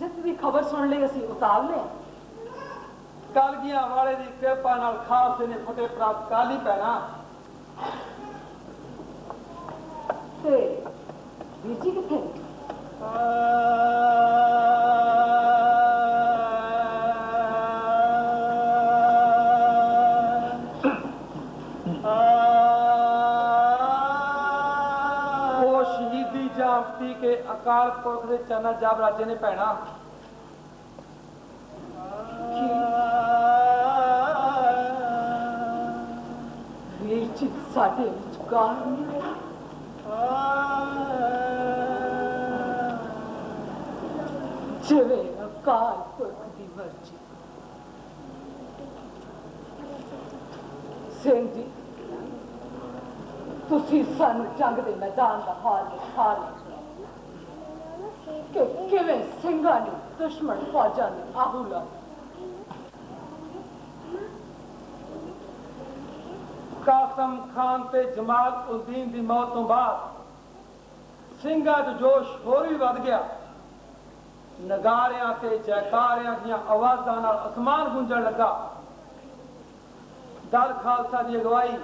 ਜਿੱਤ ਦੀ ਖਬਰ ਸੁਣ ਲਈ ਅਸੀਂ ਉਤਾਰ ਲਿਆ ਕਲਗੀਆਂ ਵਾਲੇ ਦੀ ਕਿਰਪਾ ਨਾਲ ਖਾਲਸੇ ਨੇ ਫਤਿਹ ਪ੍ਰਾਪਤ ਕਰ ਲਈ ਪੈਣਾ ਤੇ ਵੀਰ ਜੀ ਕਿੱਥੇ ਨੇ? ਅਕਾਲ ਪੁਰਖ ਦੇ ਚਰਨਾਂ ਜਬ ਰਾਜੇ ਨੇ ਪੈਣਾ ਵੀਰ ਜੀ, ਸਾਡੇ ਵਿਚਕਾਰ ਨਹੀਂ ਜਿਵੇਂ ਅਕਾਲ ਪੁਰਖ ਦੀ ਮਰਜ਼ੀ। ਸਿੰਘ ਜੀ, ਤੁਸੀਂ ਸਾਨੂੰ ਜੰਗ ਦੇ ਮੈਦਾਨ ਦਾ ਹਾਲ ਦਿਖਾ ਲਿਆ ਕਿਵੇਂ ਸਿੰਘਾਂ ਨੇ ਦੁਸ਼ਮਣ ਫੌਜਾਂ ਨੇ ਆਹੂਲਾ ਕਾਸਮ ਖਾਨ ਤੇ ਜਮਾਲ ਉਦੀਨ ਦੀ ਮੌਤ ਤੋਂ ਬਾਅਦ ਸਿੰਘਾਂ 'ਚ ਜੋਸ਼ ਹੋਰ ਵੀ ਵੱਧ ਗਿਆ। ਨਗਾਰਿਆਂ ਤੇ ਜੈਕਾਰਿਆਂ ਦੀਆਂ ਆਵਾਜ਼ਾਂ ਨਾਲ ਅਸਮਾਨ ਗੂੰਜਣ ਲੱਗਾ। ਦਲ ਖਾਲਸਾ ਦੀ ਅਗਵਾਈ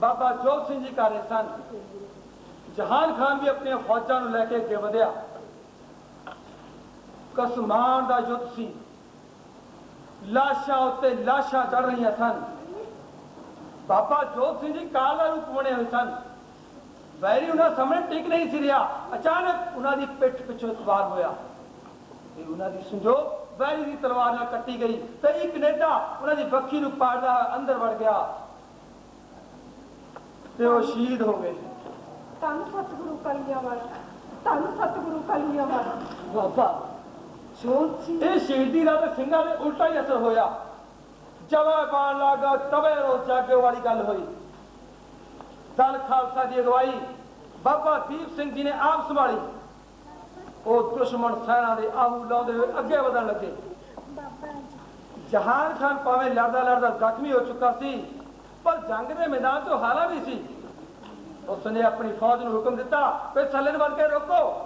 ਬਾਬਾ ਜੋਤ ਸਿੰਘ ਜੀ ਕਰ ਰਹੇ ਸਨ। ਜਹਾਨ ਖਾਨ ਵੀ ਆਪਣੀਆਂ ਫੌਜਾਂ ਨੂੰ ਲੈ ਕੇ ਅੱਗੇ ਵਧਿਆ। ਕਸਮਾਨ ਦਾ ਯੁੱਧ ਸੀ ਲਾਸ਼ਾਂ ਉੱਤੇ ਲਾਸ਼ਾਂ ਚੜ ਰਹੀਆਂ ਸਨ ਬਾਬਾ ਜੋਤ ਸਿੰਘ ਜੀ ਕਾਲ ਦਾ ਰੂਪ ਬਣੇ ਹੋਏ ਸਨ। ਵੈਰੀ ਉਹਨਾਂ ਸਾਹਮਣੇ ਟਿਕ ਨਹੀਂ ਸੀ ਰਿਹਾ। ਅਚਾਨਕ ਉਹਨਾਂ ਦੀ ਪਿੱਠ ਪਿੱਛੋਂ ਇੱਕ ਵਾਰ ਹੋਇਆ। ਤੇ ਉਹਨਾਂ ਦੀ ਸੰਜੋਗ ਵੈਰੀ ਦੀ ਤਲਵਾਰ ਨਾਲ ਕੱਟੀ ਗਈ। ਤੇ ਇੱਕ ਨੇਤਾ ਉਹਨਾਂ ਦੀ ਬੱਖੀ ਨੂੰ ਪਾੜਦਾ ਅੰਦਰ ਵੜ ਗਿਆ। ਤੇ ਉਹ ਸ਼ਹੀਦ ਹੋ ਗਏ। ਧੰਨ ਸਤਿਗੁਰੂ ਕਲੀਆਂ ਵਾਲਾ ਧੰਨ ਸਤਿਗੁਰੂ ਕਲੀਆਂ ਵਾਲਾ ਬਾਬਾ। ਜੋਤ ਇਹ ਸ਼ਹੀਦੀ ਦਾ ਤੇ ਸਿੰਘਾਂ ਦੇ ਉਲਟਾ ਹੀ ਅਸਰ ਹੋਇਆ। ਜਵਾ ਬਾਣ ਲੱਗਾ, ਤਵੇ ਰੋ ਜਾਗੇ ਵਾਲੀ ਗੱਲ ਹੋਈ। ਦਲ ਖਾਲਸਾ ਦੀ ਅਗਵਾਈ ਬਾਬਾ ਦੀਪ ਸਿੰਘ ਜੀ ਨੇ ਆਪ ਸੰਭਾਲੀ। ਉਹ ਦੁਸ਼ਮਣ ਸੈਨਾ ਦੇ ਆਹੂ ਲਾਉਂਦੇ ਹੋਏ ਅੱਗੇ ਵਧਣ ਲੱਗੇ। ਜਹਾਨ ਖਾਨ ਭਾਵੇਂ ਲੜਦਾ ਲੜਦਾ ਜ਼ਖਮੀ ਹੋ ਚੁੱਕਾ ਸੀ, ਪਰ ਜੰਗ ਦੇ ਮੈਦਾਨ ਤੋਂ ਹਾਰਾ ਵੀ ਸੀ। ਉਸਨੇ ਆਪਣੀ ਫੌਜ ਨੂੰ ਹੁਕਮ ਦਿੱਤਾ ਕਿ ਥੱਲੇ ਵੱਲ ਕੇ ਰੋਕੋ।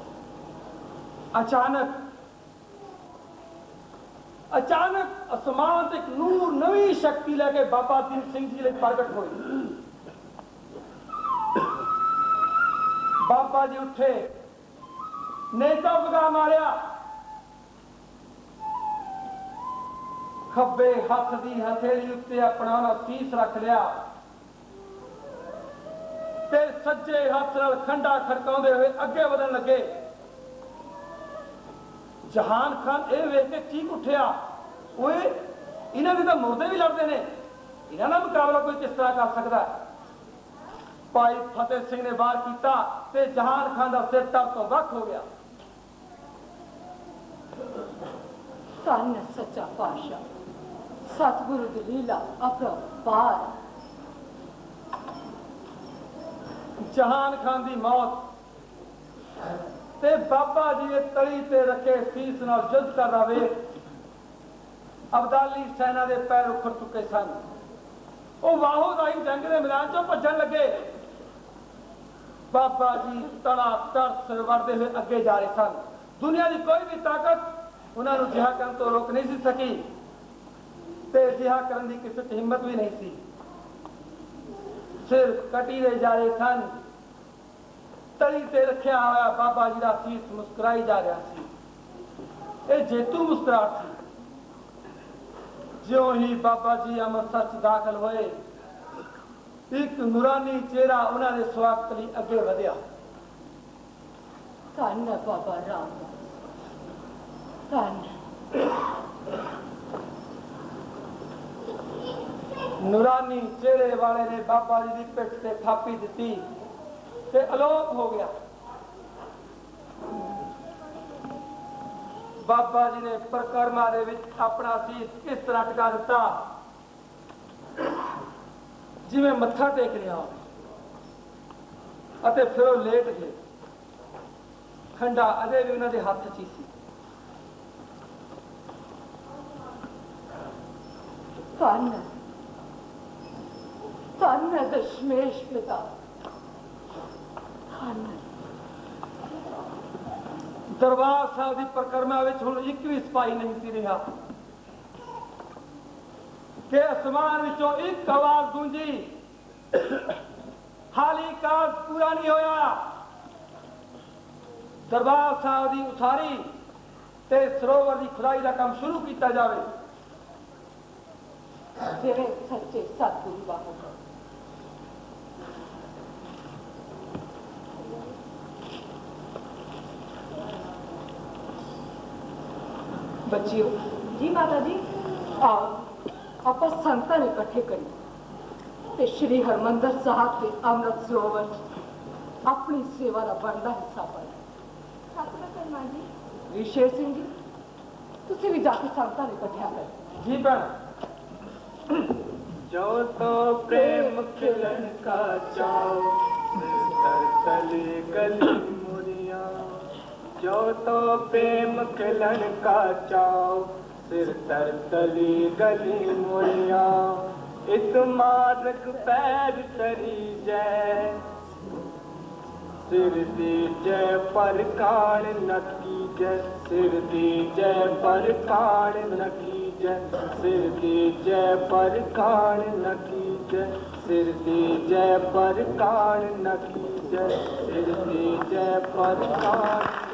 ਅਚਾਨਕ ਅਚਾਨਕ ਅਸਮਾਨ ਤੇ ਇੱਕ ਨੂਰ ਨਵੀਂ ਸ਼ਕਤੀ ਲੈ ਕੇ ਬਾਬਾ ਦੀਪ ਸਿੰਘ ਜੀ ਲਈ ਪ੍ਰਗਟ ਹੋਈ। ਬਾਬਾ ਜੀ ਉੱਠੇ, ਨੇਤਾ ਵਗਾ ਮਾਰਿਆ। ਖੱਬੇ ਹੱਥ ਦੀ ਹਥੇਲੀ ਉੱਤੇ ਆਪਣਾ ਉਹਨਾਂ ਸੀਸ ਰੱਖ ਲਿਆ। ਤੇ ਸੱਜੇ ਹੱਥ ਨਾਲ ਖੰਡਾ ਖੜਕਾਉਂਦੇ ਹੋਏ ਅੱਗੇ ਵਧਣ ਲੱਗੇ। ਜਹਾਨ ਖਾਨ ਇਹ ਵੇਖ ਕੇ ਚੀਕ ਉੱਠਿਆ ਓਏ ਇਹਨਾਂ ਦੇ ਤਾਂ ਮੁਰਦੇ ਵੀ ਲੜਦੇ ਨੇ। ਇਹਨਾਂ ਨਾਲ ਮੁਕਾਬਲਾ ਕੋਈ ਕਿਸ ਤਰ੍ਹਾਂ ਕਰ ਸਕਦਾ? ਭਾਈ ਫਤਿਹ ਸਿੰਘ ਨੇ ਵਾਰ ਕੀਤਾ ਤੇ ਜਹਾਨ ਖਾਨ ਦਾ ਸਿਰ ਤਰ ਤੋਂ ਵੱਖ ਹੋ ਗਿਆ। ਧੰਨ ਸੱਚਾ ਪਾਤਸ਼ਾਹ। ਸਤਿਗੁਰੂ ਦੀ ਲੀਲਾ ਅਪਰੰਪਾਰ ਜਹਾਨ ਖਾਨ ਦੀ ਮੌਤ। ਤੇ ਬਾਬਾ ਜੀ ਦੇ ਤਲੀ ਤੇ ਰੱਖੇ ਸੀਸ ਨਾਲ ਜੁੱਧ ਕਰਦਾ ਵੇਖ ਅਬਦਾਲੀ ਸੈਨਾ ਦੇ ਪੈਰ ਉੱਖੜ ਚੁੱਕੇ ਸਨ। ਉਹ ਵਾਹੋ ਦਾਈ ਜੰਗ ਦੇ ਮੈਦਾਨ ਚੋਂ ਭੱਜਣ ਲੱਗੇ। ਬਾਬਾ ਜੀ ਤੜਾ ਤੜ ਸਿਰ ਵੜਦੇ ਹੋਏ ਅੱਗੇ ਜਾ ਰਹੇ ਸਨ। ਦੁਨੀਆ ਦੀ ਕੋਈ ਵੀ ਤਾਕਤ ਉਹਨਾਂ ਨੂੰ ਜਿਹਾ ਕਰਨ ਤੋਂ ਰੋਕ ਨਹੀਂ ਸੀ ਸਕੀ। ਤੇ ਜਿਹਾ ਕਰਨ ਦੀ ਕਿਸੇ 'ਚ ਹਿੰਮਤ ਵੀ ਨਹੀਂ ਸੀ। ਸਿਰ ਕਟੀ ਦੇ ਜਾ ਰਹੇ ਸਨ। ਤਲੀ ਤੇ ਰੱਖਿਆ ਹੋਇਆ ਬਾਬਾ ਜੀ ਦਾ ਸੀਸ ਮੁਸਕਰਾਈ ਜਾ ਰਿਹਾ ਸੀ। ਇਹ ਜੇਤੂ ਮੁਸਕਰਾਹਟ ਸੀ। ਜਿਉਂ ਹੀ ਬਾਬਾ ਜੀ ਅੰਮ੍ਰਿਤਸਰ ਚ ਦਾਖਲ ਹੋਏ ਇੱਕ ਨੂਰਾਨੀ ਚਿਹਰਾ ਉਹਨਾਂ ਦੇ ਸਵਾਗਤ ਲਈ ਅੱਗੇ ਵਧਿਆ। ਧੰਨ ਬਾਬਾ ਰਾਮਦਾਸ ਧੰਨ। ਨੂਰਾਨੀ ਚਿਹਰੇ ਵਾਲੇ ਨੇ ਬਾਬਾ ਜੀ ਦੀ ਪਿੱਠ ਤੇ ਥਾਪੀ ਦਿੱਤੀ। ਤੇ ਅਲੋਪ ਹੋ ਗਿਆ ਬਾਬਾ ਜੀ ਨੇ ਪ੍ਰਕਰਮਾ ਦੇ ਵਿੱਚ ਆਪਣਾ ਸੀਸ ਇਸ ਤਰ੍ਹਾਂ ਟਿਕਾ ਦਿੱਤਾ ਜਿਵੇਂ ਮੱਥਾ ਟੇਕ ਰਿਹਾ ਅਤੇ ਫਿਰ ਉਹ ਲੇਟ ਗਏ ਖੰਡਾ ਅਜੇ ਵੀ ਉਹਨਾਂ ਦੇ ਹੱਥ 'ਚ ਹੀ ਸੀ ਧੰਨ ਧੰਨ ਦਸ਼ਮੇਸ਼ ਪਿਤਾ ਧੰਨ ਹੈ। ਦਰਬਾਰ ਸਾਹਿਬ ਦੀ ਪ੍ਰਕਰਮਾ ਵਿੱਚ ਹੁਣ ਇੱਕ ਵੀ ਸਿਪਾਹੀ ਨਹੀਂ ਸੀ ਰਿਹਾ। ਕਿ ਅਸਮਾਨ ਵਿੱਚੋਂ ਇੱਕ ਆਵਾਜ਼ ਗੂੰਜੀ ਹਾਲੀ ਕਾਲ ਪੂਰਾ ਨਹੀਂ ਹੋਇਆ। ਦਰਬਾਰ ਸਾਹਿਬ ਦੀ ਉਸਾਰੀ ਤੇ ਸਰੋਵਰ ਦੀ ਖੁਦਾਈ ਦਾ ਕੰਮ ਸ਼ੁਰੂ ਕੀਤਾ ਜਾਵੇ। ਜਿਵੇਂ ਸੱਚੇ ਸਤਿਗੁਰੂ ਬਾਬਾ ਬਚਿਓ ਜੀ ਮਾਤਾ ਜੀ ਆਓ ਆਪਾਂ ਸੰਤਾਂ ਨੂੰ ਇਕੱਠੇ ਕਰੀਏ ਤੇ ਸ਼੍ਰੀ ਹਰਮੰਦਰ ਸਾਹਿਬ ਦੇ ਅੰਮ੍ਰਿਤ ਸਰੋਵਰ ਆਪਣੀ ਸੇਵਾ ਦਾ ਬਣਦਾ ਹਿੱਸਾ ਪਾਓ ਸਤਿਗੁਰੂ ਕਰਮਾ ਜੀ ਵਿਸ਼ੇ ਸਿੰਘ ਜੀ ਤੁਸੀਂ ਵੀ ਜਾ ਕੇ ਸੰਤਾਂ ਨੂੰ ਇਕੱਠਿਆ ਕਰੋ ਜੀ ਭੈਣ ਜੋ ਤੋ ਪ੍ਰੇਮ ਖਿਲਨ ਕਾ ਚਾਉ ਤਰ ਤਲੇ ਗਲੀ जो तो प्रेम खिलन का चाव सिर तर तली गली मोरिया इस मार्ग पैर सरी जय सिर दी जय पर कान नकी जय सिर दी जय पर कान नकी जय सिर दी जय पर कान नकी जय सिर दी जय पर कान नकी जय सिर दी जय पर कान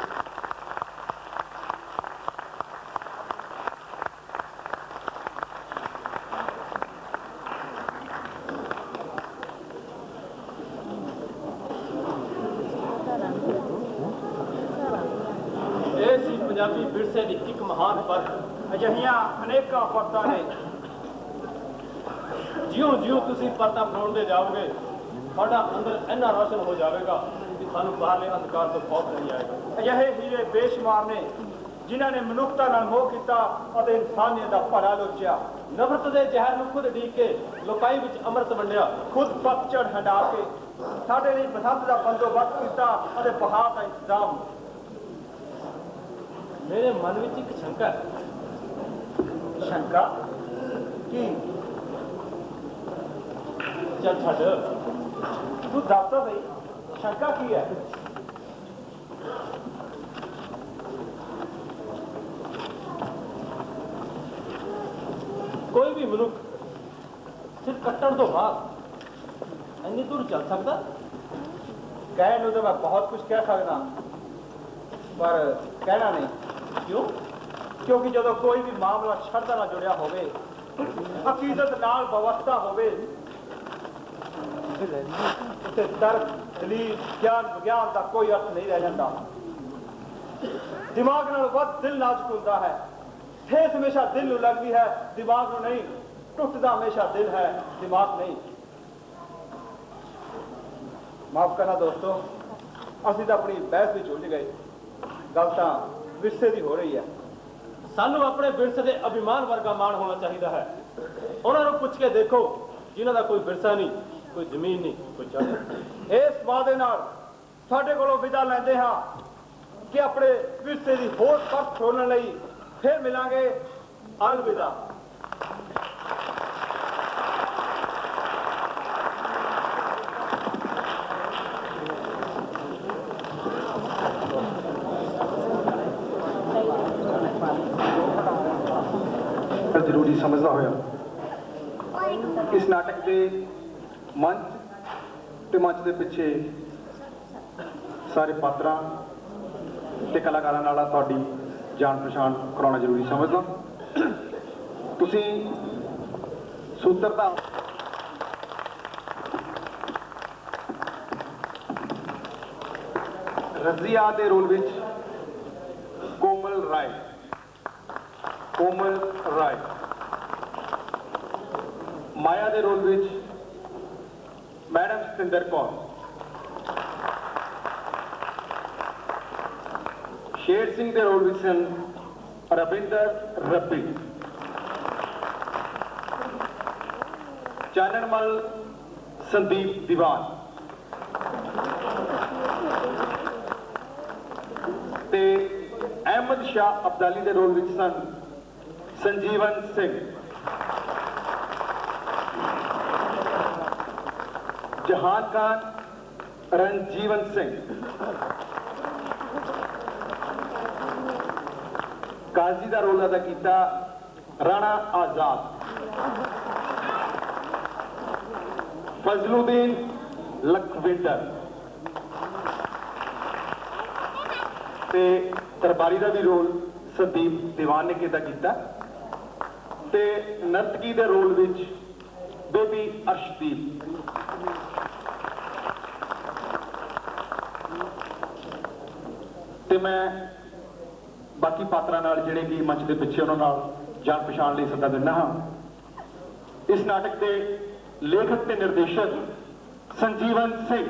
ਅਜਿਹੀਆਂ ਅਨੇਕਾਂ ਪਰਤਾਂ ਨੇ। ਜਿਉਂ ਜਿਉਂ ਤੁਸੀਂ ਪਰਤਾਂ ਬਣਾਉਂਦੇ ਜਾਓਗੇ, ਤੁਹਾਡਾ ਅੰਦਰ ਇੰਨਾ ਰੋਸ਼ਨ ਹੋ ਜਾਵੇਗਾ ਕਿ ਸਾਨੂੰ ਬਾਹਰਲੇ ਅੰਧਕਾਰ ਤੋਂ ਬਹੁਤ ਨਹੀਂ ਆਏਗਾ। ਅਜਿਹੇ ਹੀਰੇ ਬੇਸ਼ੁਮਾਰ ਨੇ, ਜਿਨ੍ਹਾਂ ਨੇ ਮਨੁੱਖਤਾ ਨਾਲ ਮੋਹ ਕੀਤਾ ਅਤੇ ਇਨਸਾਨੀਅਤ ਦਾ ਭਲਾ ਲੋਚਿਆ। ਨਫ਼ਰਤ ਦੇ ਜ਼ਹਿਰ ਨੂੰ ਖੁਦ ਢੀਕ ਕੇ ਲੋਕਾਈ ਵਿੱਚ ਅੰਮ੍ਰਿਤ ਵੰਡਿਆ, ਖੁਦ ਪਤਝੜ ਹਟਾ ਕੇ ਸਾਡੇ ਲਈ ਬਸੰਤ ਦਾ ਬੰਦੋਬਸਤ ਕੀਤਾ ਅਤੇ ਬਹਾਰ ਦਾ ਇੰਤਜ਼ਾਮ। ਮੇਰੇ ਮਨ ਵਿੱਚ ਇੱਕ ਸ਼ੰਕਾ ਹੈ। ਸ਼ੰਕਾ ਕੀ? ਚੱਲ ਛੱਡ। ਤੂੰ ਦੱਸ ਤਾਂ ਸ਼ੰਕਾ ਕੀ ਹੈ? ਕੋਈ ਵੀ ਮਨੁੱਖ ਸਿਰ ਕੱਟਣ ਤੋਂ ਬਾਅਦ ਇੰਨੀ ਦੂਰ ਚੱਲ ਸਕਦਾ? ਕਹਿਣ ਨੂੰ ਤਾਂ ਮੈਂ ਬਹੁਤ ਕੁਝ ਕਹਿ ਸਕਦਾ, ਪਰ ਕਹਿਣਾ ਨਹੀਂ। ਕਿਉਂ? ਕਿਉਂਕਿ ਜਦੋਂ ਕੋਈ ਵੀ ਮਾਮਲਾ ਸ਼ਰਧਾ ਨਾਲ ਜੁੜਿਆ ਹੋਵੇ ਅਕੀਦਤ ਨਾਲ ਵਿਵਸਥਾ ਹੋਵੇ, ਤੇ ਤਰਕ, ਦਲੀਲ, ਗਿਆਨ, ਵਿਗਿਆਨ ਦਾ ਕੋਈ ਅਰਥ ਨਹੀਂ ਰਹਿ ਜਾਂਦਾ। ਦਿਮਾਗ ਨਾਲ ਵੱਧ ਦਿਲ ਨਾਜ਼ੁਕ ਹੁੰਦਾ ਹੈ। ਠੇਸ ਹਮੇਸ਼ਾ ਦਿਲ ਨੂੰ ਲੱਗਦੀ ਹੈ, ਦਿਮਾਗ ਨੂੰ ਨਹੀਂ। ਟੁੱਟਦਾ ਹਮੇਸ਼ਾ ਦਿਲ ਹੈ, ਦਿਮਾਗ ਨਹੀਂ। ਮਾਫ ਕਰਨਾ ਦੋਸਤੋ, ਅਸੀਂ ਤਾਂ ਆਪਣੀ ਬਹਿਸ ਵਿੱਚ ਉਲਝ ਗਏ। ਗੱਲ ਤਾਂ ਵਿਰਸੇ ਦੀ ਹੋ ਰਹੀ ਹੈ। ਸਾਨੂੰ ਆਪਣੇ ਵਿਰਸੇ ਦੇ ਅਭਿਮਾਨ ਵਰਗਾ ਮਾਣ ਹੋਣਾ ਚਾਹੀਦਾ ਹੈ। ਉਹਨਾਂ ਨੂੰ ਪੁੱਛ ਕੇ ਦੇਖੋ, ਜਿਨ੍ਹਾਂ ਦਾ ਕੋਈ ਵਿਰਸਾ ਨਹੀਂ, ਕੋਈ ਜ਼ਮੀਨ ਨਹੀਂ, ਕੋਈ ਚੜ੍ਹ ਇਸ ਵਾਅਦੇ ਨਾਲ ਸਾਡੇ ਕੋਲੋਂ ਵਿਦਾ ਲੈਂਦੇ ਹਾਂ ਕਿ ਆਪਣੇ ਵਿਰਸੇ ਦੀ ਹੋਰ ਪਰਤ ਖੋਲਣ ਲਈ ਫਿਰ ਮਿਲਾਂਗੇ। ਅਲਵਿਦਾ ਜ਼ਰੂਰੀ ਸਮਝਦਾ ਹੋਇਆ। ਇਸ ਨਾਟਕ ਦੇ ਮੰਚ ਤੇ ਮੰਚ ਦੇ ਪਿੱਛੇ ਸਾਰੇ ਪਾਤਰਾਂ ਤੇ ਕਲਾਕਾਰਾਂ ਨਾਲ ਤੁਹਾਡੀ ਜਾਣ ਪਛਾਣ ਕਰਾਉਣਾ ਜ਼ਰੂਰੀ ਸਮਝਦਾ। ਤੁਸੀਂ ਸੂਤਰ ਦਾ ਰਜ਼ੀਆ ਦੇ ਰੋਲ ਵਿੱਚ ਕੋਮਲ ਰਾਏ। ਕੋਮਲ ਰਾਏ। ਮਾਇਆ ਦੇ ਰੋਲ ਵਿੱਚ ਮੈਡਮ ਸਤਿੰਦਰ ਕੌਰ। ਸ਼ੇਰ ਸਿੰਘ ਦੇ ਰੋਲ ਵਿੱਚ ਸਨ ਰਵਿੰਦਰ ਰੱਬੀ। ਚਾਨਣਮਲ ਸੰਦੀਪ ਦੀਵਾਨ। ਤੇ ਅਹਿਮਦ ਸ਼ਾਹ ਅਬਦਾਲੀ ਦੇ ਰੋਲ ਵਿੱਚ ਸਨ ਸੰਜੀਵਨ ਸਿੰਘ। ਜਹਾਨ ਖਾਨ ਰਣਜੀਵਨ ਸਿੰਘ ਕਾਜ਼ੀ ਦਾ ਰੋਲ ਅਦਾ ਕੀਤਾ ਰਾਣਾ ਆਜ਼ਾਦ ਫਜ਼ਲੁਦੀਨ ਲਖਵਿੰਦਰ ਤੇ ਦਰਬਾਰੀ ਦਾ ਵੀ ਰੋਲ ਸੰਦੀਪ ਦੀਵਾਨ ਨੇ ਕਿਦਾ ਕੀਤਾ ਤੇ ਨਰਤਕੀ ਦੇ ਰੋਲ ਵਿੱਚ ਬੇਬੀ ਅਰਸ਼ਦੀਪ ਤੇ ਮੈਂ ਬਾਕੀ ਪਾਤਰਾਂ ਨਾਲ ਜਿਹੜੇ ਕਿ ਮੰਚ ਦੇ ਪਿੱਛੇ ਉਹਨਾਂ ਨਾਲ ਜਾਣ ਪਛਾਣ ਲਈ ਸੱਦਾ ਦਿੰਦਾ ਹਾਂ। ਇਸ ਨਾਟਕ ਦੇ ਲੇਖਕ ਤੇ ਨਿਰਦੇਸ਼ਕ ਸੰਜੀਵਨ ਸਿੰਘ।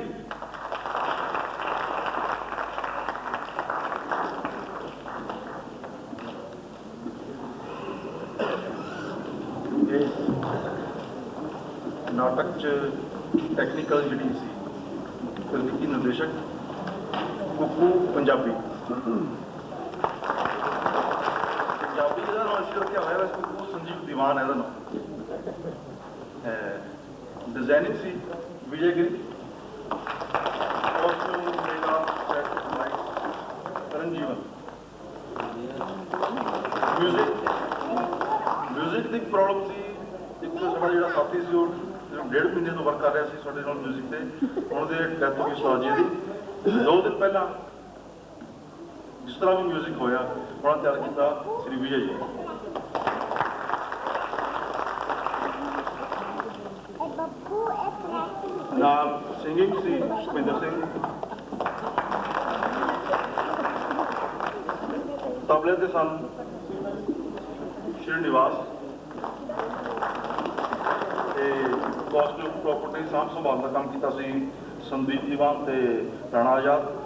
ਨਾਟਕ ਚ ਟੈਕਨੀਕਲ ਜਿਹੜੀ ਸੀ, ਤਕਨੀਕੀ ਨਿਰਦੇਸ਼ਕ ਕੁੱਕੂ ਪੰਜਾਬੀ। ਪੰਜਾਬੀ ਦਾ ਨਾਮ ਇਸ ਕਰਕੇ ਹੋਇਆ ਵੈਸੇ ਕੁੱਕੂ ਸੰਜੀਵ ਦੀਵਾਨ ਹੈ ਇਹਦਾ ਨਾਮ ਡਿਜ਼ਾਈਨਿੰਗ ਸੀ ਵਿਜੇ ਗਿਰੀ ਮਿਊਜ਼ਿਕ ਦੀ ਪ੍ਰੋਬਲਮ ਸੀ ਇੱਕ ਸਾਡਾ ਜਿਹੜਾ ਸਾਥੀ ਸੀ ਉਹ ਡੇਢ ਮਹੀਨੇ ਤੋਂ ਵਰਕ ਕਰ ਰਿਹਾ ਸੀ ਸਾਡੇ ਨਾਲ ਮਿਊਜ਼ਿਕ ਤੇ ਹੁਣ ਦੇ ਡੈਥ ਹੋ ਗਈ ਉਸਤਾਦ ਦੀ। ਦੋ ਦਿਨ ਪਹਿਲਾਂ ਜਿਸ ਤਰ੍ਹਾਂ ਵੀ ਮਿਊਜ਼ਿਕ ਹੋਇਆ ਉਹਨਾਂ ਤਿਆਰ ਕੀਤਾ ਸ੍ਰੀ ਵਿਜੇ ਜੀ ਨਾਲ ਸਿੰਗਿੰਗ ਸੀ ਸੁਖਵਿੰਦਰ ਸਿੰਘ ਤਬਲੇ ਤੇ ਸਨ ਸ਼੍ਰੀ ਨਿਵਾਸ ਤੇ ਕਾਸਟਿਊਮ ਪ੍ਰਾਪਰਟੀ ਸਾਂਭ ਸੰਭਾਲ ਦਾ ਕੰਮ ਕੀਤਾ ਸੀ ਸੰਦੀਪ ਦੀਵਾਨ ਤੇ ਰਾਣਾ ਆਜ਼ਾਦ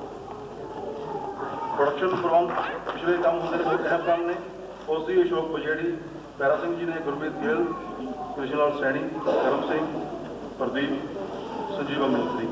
ਪ੍ਰੋਡਕਸ਼ਨ ਪ੍ਰੋਗਰਾਮ ਪਿਛਲੇ ਕੰਮ ਹੁੰਦੇ ਨੇ ਜਿਹੜੇ ਅਹਿਮ ਕੰਮ ਨੇ, ਉਸ ਦੀ ਅਸ਼ੋਕ ਬਜੇੜੀ, ਪੈਰਾ ਸਿੰਘ ਜੀ ਨੇ, ਗੁਰਮੀਤ ਗਿੱਲ ਕ੍ਰਿਸ਼ਨ ਲਾਲ ਸੈਣੀ, ਕਰਮ ਸਿੰਘ, ਪ੍ਰਦੀਪ, ਸੰਜੀਵ ਅਮਿਤਰੀ